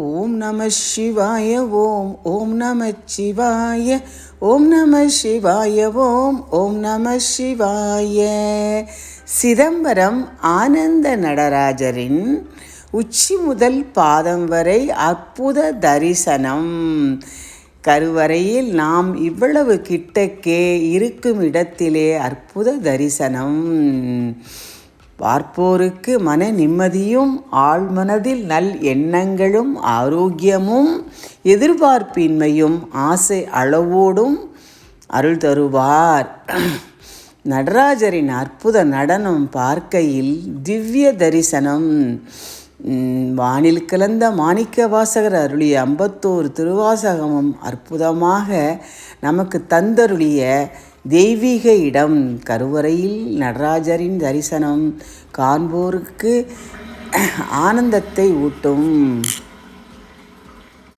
ஓம் நம சிவாய ஓம் ஓம் நம சிவாய ஓம் நம சிவாய ஓம் ஓம் நம சிவாய. சிதம்பரம் ஆனந்த நடராஜரின் உச்சி முதல் பாதம் வரை அற்புத தரிசனம். கருவறையில் நாம் இவ்வளவு கிட்டக்கே இருக்கும் இடத்திலே அற்புத தரிசனம். பார்ப்போருக்கு மன நிம்மதியும் ஆழ்மனதில் நல் எண்ணங்களும் ஆரோக்கியமும் எதிர்பார்ப்பின்மையும் ஆசை அளவோடும் அருள் தருவார். நடராஜரின் அற்புத நடனம் பார்க்கையில் திவ்ய தரிசனம். வானில் கலந்த மாணிக்க வாசகர் அருளிய ஐம்பத்தோரு திருவாசகமும் அற்புதமாக நமக்கு தந்தருளிய தெய்வீக இடம். கருவறையில் நடராஜரின் தரிசனம். காண்போருக்கு ஆனந்தத்தை ஊட்டும்.